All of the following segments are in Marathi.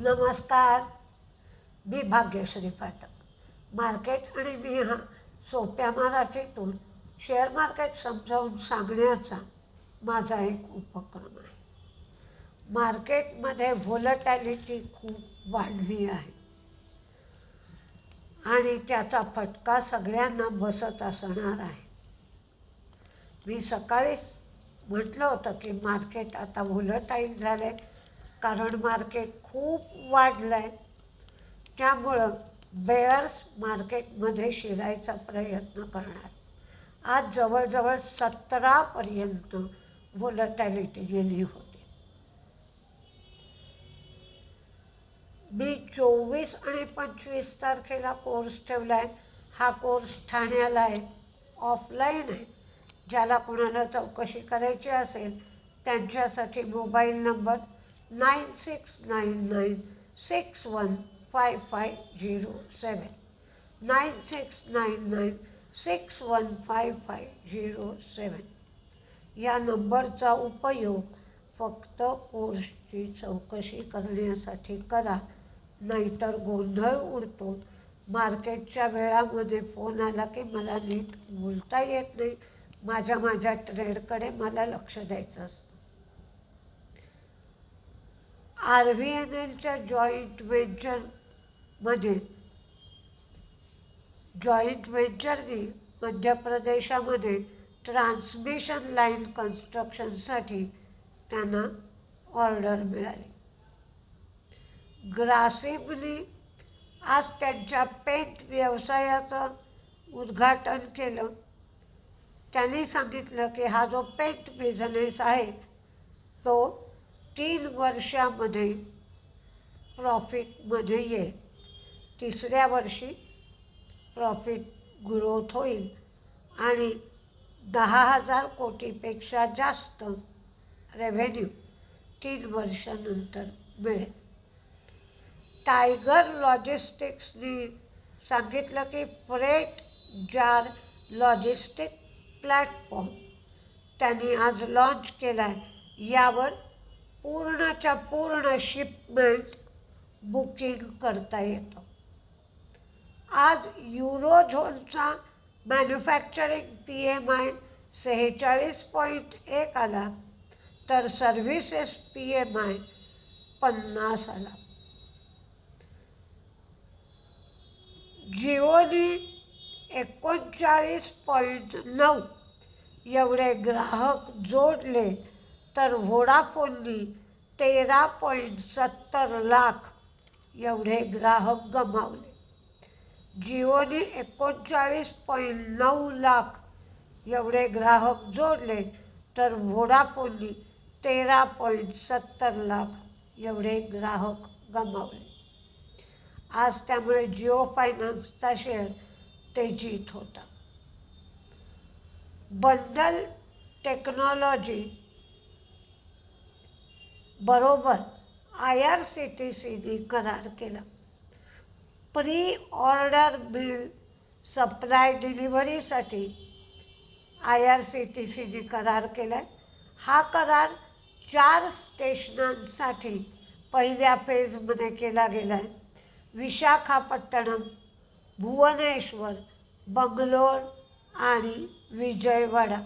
नमस्कार. मी भाग्यश्री पाठक. मार्केट आणि मी हा सोप्या मराठीतून शेअर मार्केट समजावून सांगण्याचा माझा एक उपक्रम आहे. मार्केटमध्ये व्होलटॅलिटी खूप वाढली आहे. आणि त्याचा फटका सगळ्यांना बसत असणार आहे. मी सकाळीच म्हटलं होतं की मार्केट आता व्होलटाईल झालं आहे कारण मार्केट खूप वाढलं आहे त्यामुळं बेअर्स मार्केटमध्ये शिरायचा प्रयत्न करणार. आज जवळजवळ सतरापर्यंत व्होलटॅलिटी गेली होती. मी चोवीस आणि पंचवीस तारखेला कोर्स ठेवला आहे हा कोर्स ठाण्याला आहे. ऑफलाईन आहे. ज्याला कोणाला चौकशी करायची असेल त्यांच्यासाठी mobile number nine six nine nine six one five five zero seven. Nine six nine nine six one five five zero seven. या नंबरचा उपयोग फक्त कोर्सची चौकशी करण्यासाठी करा नाहीतर गोंधळ उडतो. मार्केटच्या वेळामध्ये फोन आला की मला नीट बोलता येत नाही. माझ्या माझ्या ट्रेडकडे मला लक्ष द्यायचं असतं. आर व्ही एन एलच्या जॉईंट व्हेंचरमध्ये जॉईंट व्हेंचरनी मध्य प्रदेशामध्ये ट्रान्समिशन लाईन कन्स्ट्रक्शनसाठी त्यांना ऑर्डर मिळाली. ग्रासिमने आज त्यांच्या पेंट व्यवसायाचं उद्घाटन केलं. त्यांनी सांगितलं की हा जो पेंट बिझनेस आहे तो तीन वर्षामध्ये प्रॉफिटमध्ये येईल. तिसऱ्या वर्षी प्रॉफिट ग्रोथ होईल. आणि दहा हजार कोटीपेक्षा जास्त रेव्हेन्यू तीन वर्षानंतर मिळेल. टायगर लॉजिस्टिक्सनी सांगितलं की फ्रेट जार लॉजिस्टिक प्लॅटफॉर्म त्यांनी आज लॉन्च केला आहे यावर पूर्णच्या पूर्ण शिपमेंट बुकिंग करता येतं. आज युरोझोनचा मॅन्युफॅक्चरिंग पी एम आय सेहेचाळीस पॉईंट एक आला तर सर्व्हिसेस पी एम आय पन्नास आला. जिओनी एकोणचाळीस पॉईंट नऊ एवढे ग्राहक जोडले तर व्होडाफोननी तेरा पॉईंट सत्तर लाख एवढे ग्राहक गमावले. जिओनी एकोणचाळीस पॉईंट नऊ लाख एवढे ग्राहक जोडले तर व्होडाफोननी तेरा पॉईंट सत्तर लाख एवढे ग्राहक गमावले. आज त्यामुळे जिओ फायनान्सचा शेअर तेजीत होता. बंडल टेक्नॉलॉजी बरोबर. आय आर सी टी सीने करार केला. प्री ऑर्डर बिल सप्लाय डिलिव्हरीसाठी आय आर सी टी सीने करार केला आहे हा करार चार स्टेशनांसाठी पहिल्या फेजमध्ये केला गेला आहे विशाखापट्टणम भुवनेश्वर बंगलोर आणि विजयवाडा.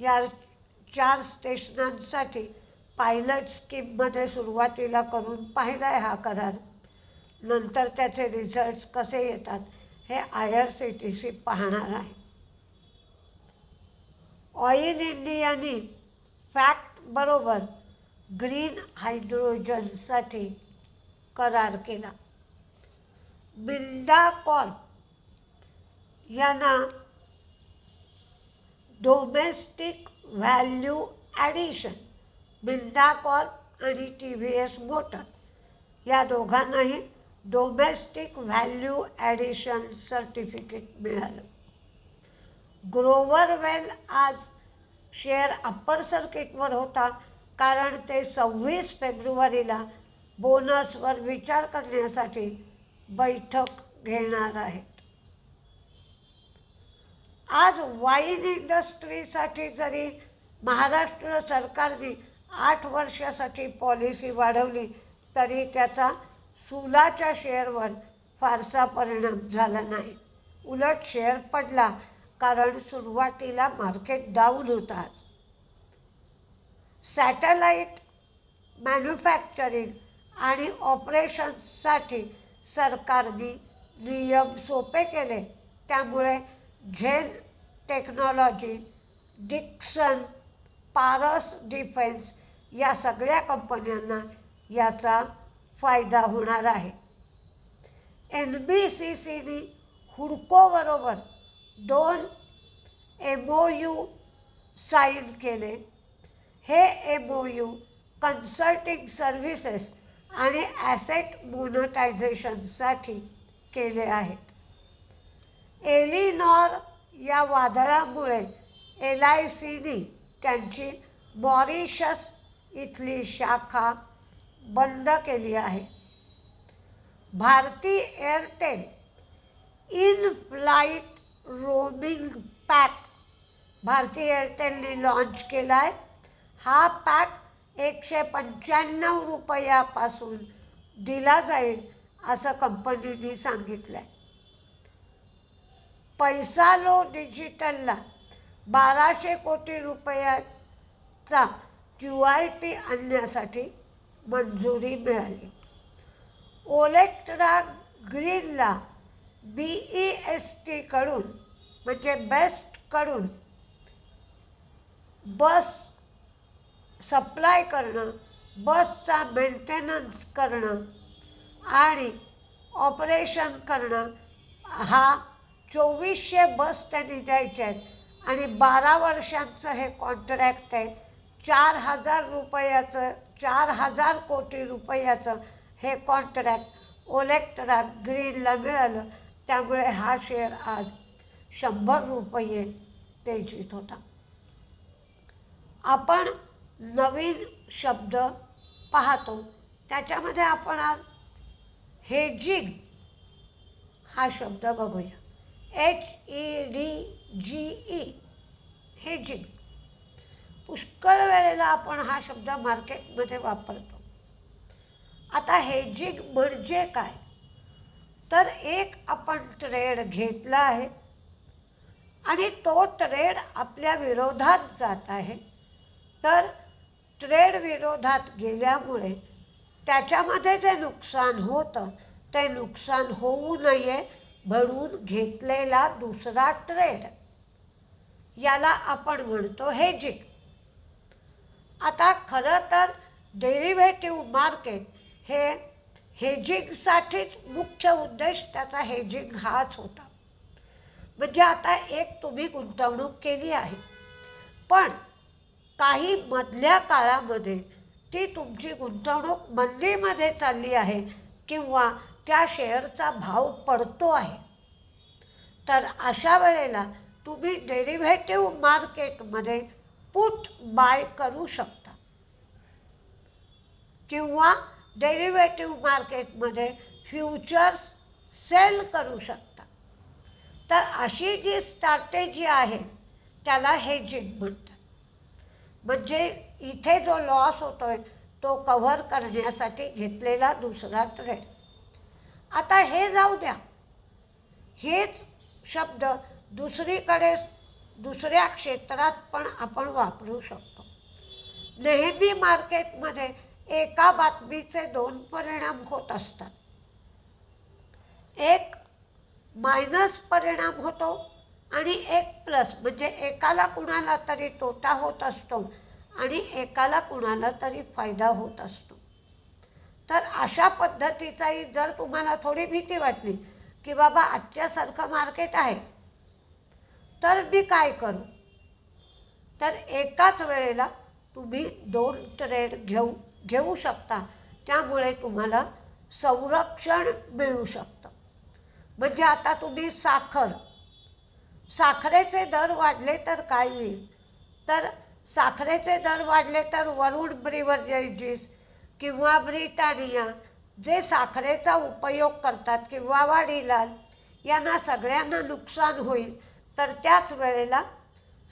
या चार स्टेशनांसाठी पायलट स्कीममध्ये सुरुवातीला करून पाहिला आहे हा करार. नंतर त्याचे रिझल्ट्स कसे येतात हे I R C T C पाहणार आहे. ऑइल इंडियाने फॅक्ट बरोबर ग्रीन हायड्रोजनसाठी करार केला. बिल्डा कॉर्प यांना डोमेस्टिक व्हॅल्यू ॲडिशन बिल्डा कॉर्प आणि टी व्ही एस मोटर. या दोघांनाही डोमेस्टिक व्हॅल्यू ॲडिशन सर्टिफिकेट मिळालं. ग्रोवरवेल आज शेअर अप्पर सर्किटवर होता कारण ते सव्वीस फेब्रुवारीला बोनसवर विचार करण्यासाठी बैठक घेणार आहेत. आज वाईन इंडस्ट्रीसाठी जरी महाराष्ट्र सरकारने आठ वर्षासाठी पॉलिसी वाढवली तरी त्याचा सुलाच्या शेअरवर फारसा परिणाम झाला नाही. उलट शेअर पडला कारण सुरुवातीला मार्केट डाऊन होता सॅटेलाईट मॅन्युफॅक्चरिंग आणि ऑपरेशन्ससाठी सरकारने नियम सोपे केले. त्यामुळे Zen technology Dixon Paras defence या सगळ्या कंपन्यांना याचा फायदा होणार आहे. एन बी सी सीने हुडकोबरोबर दोन एम ओ यू साईन केले. हे M O U consulting services आणि ॲसेट मोनटायझेशनसाठी केले आहेत. एलिनॉर या वादळामुळे एल आय सीने त्यांची मॉरिशस इथली शाखा बंद केली आहे. Bharti Airtel in flight roaming pack Bharti एअरटेलने launch केला आहे हा पॅक एकशे पंच्याण्णव रुपयापासून दिला जाईल असं कंपनीने सांगितलं आहे पैसालो डिजिटलला बाराशे कोटी रुपयाचा क्यू आय पी आणण्यासाठी मंजुरी मिळाली. ओलेक्ट्रा ग्रीनला बी ई एस टीकडून म्हणजे बेस्टकडून बस सप्लाय करणं बसचा मेंटेनन्स करणं आणि ऑपरेशन करणं हा चोवीसशे बस त्यांनी द्यायचे आहेत. आणि बारा वर्षांचं हे कॉन्ट्रॅक्ट आहे. चार हजार रुपयाचं चार हजार कोटी रुपयाचं हे कॉन्ट्रॅक्ट ओलेक्ट्रा ग्रीनला मिळालं. त्यामुळे हा शेअर आज शंभर रुपये तेजीत होता. आपण नवीन शब्द पाहतो. त्याच्यामध्ये आपण आज हेजिंग हा शब्द बघूया. H E D G E hedging पुष्कळ वेळेला आपण हा शब्द मार्केटमध्ये वापरतो. आता हेजिंग म्हणजे काय? तर एक आपण ट्रेड घेतला आहे आणि तो ट्रेड आपल्या विरोधात जात आहे. तर ट्रेड विरोधात गेल्यामुळे त्याच्यामध्ये जे नुकसान होतं ते नुकसान होऊ नये म्हणून घेतलेला दुसरा ट्रेड याला आपण म्हणतो हेजिंग आता खरं तर डेरिव्हेटिव्ह मार्केट हे हेजिंगसाठीच मुख्य उद्देश त्याचा हेजिंग हाच होता. म्हणजे आता एक तुम्ही गुंतवणूक केली आहे. पण काही मधल्या काळामध्ये ती तुमची गुंतवणूक मंदीमध्ये चालली आहे किंवा त्या शेअरचा भाव पडतो आहे. तर अशा वेळेला तुम्ही डेरिव्हेटिव्ह मार्केटमध्ये पुट बाय करू शकता. किंवा डेरिव्हेटिव्ह मार्केटमध्ये फ्युचर्स सेल करू शकता. तर अशी जी स्ट्रॅटेजी आहे त्याला हेजिंग म्हणतात. म्हणजे इथे जो लॉस होतोय तो कव्हर करण्यासाठी घेतलेला दुसरा ट्रेड आता हे जाऊ द्या. हेच शब्द दुसरीकडे दुसऱ्या क्षेत्रात पण आपण वापरू शकतो. नेहमी मार्केटमध्ये एका बातमीचे दोन परिणाम होत असतात. एक मायनस परिणाम होतो आणि एक प्लस म्हणजे एकाला कुणाला तरी तोटा होत असतो आणि एकाला कुणाला तरी फायदा होत असतो. तर अशा पद्धतीचाही जर तुम्हाला थोडी भीती वाटली की बाबा आजच्यासारखं मार्केट आहे तर मी काय करू? तर एकाच वेळेला तुम्ही दोन ट्रेड घेऊ घेऊ शकता. त्यामुळे तुम्हाला संरक्षण मिळू शकतं. म्हणजे आता तुम्ही साखर साखरेचे दर वाढले तर काय होईल? तर साखरेचे दर वाढले तर वरुण ब्रिवरेजीस किंवा ब्रिटानिया जे साखरेचा उपयोग करतात किंवा वाडीलाल यांना सगळ्यांना नुकसान होईल. तर त्याच वेळेला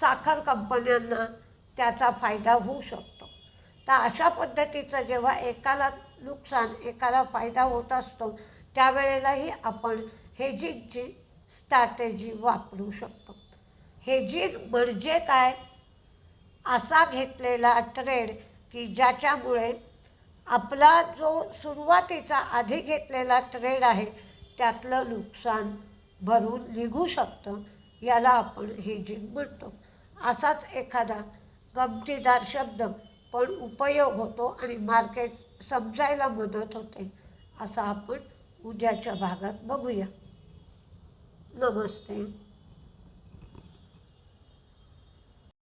साखर कंपन्यांना त्याचा फायदा होऊ शकतो. तर अशा पद्धतीचं जेव्हा एकाला नुकसान एकाला फायदा होत असतो त्यावेळेलाही आपण हेजिंगची स्ट्रॅटेजी वापरू शकतो. हेजिंग म्हणजे काय? असा घेतलेला ट्रेड की ज्याच्यामुळे आपला जो सुरुवातीचा आधी घेतलेला ट्रेड आहे त्यातलं नुकसान भरून निघू शकतं. याला आपण हेजिंग म्हणतो. असाच एखादा गमतीदार शब्द पण उपयोग होतो आणि मार्केट समजायला मदत होते असा आपण उद्याच्या भागात बघूया. नमस्ते.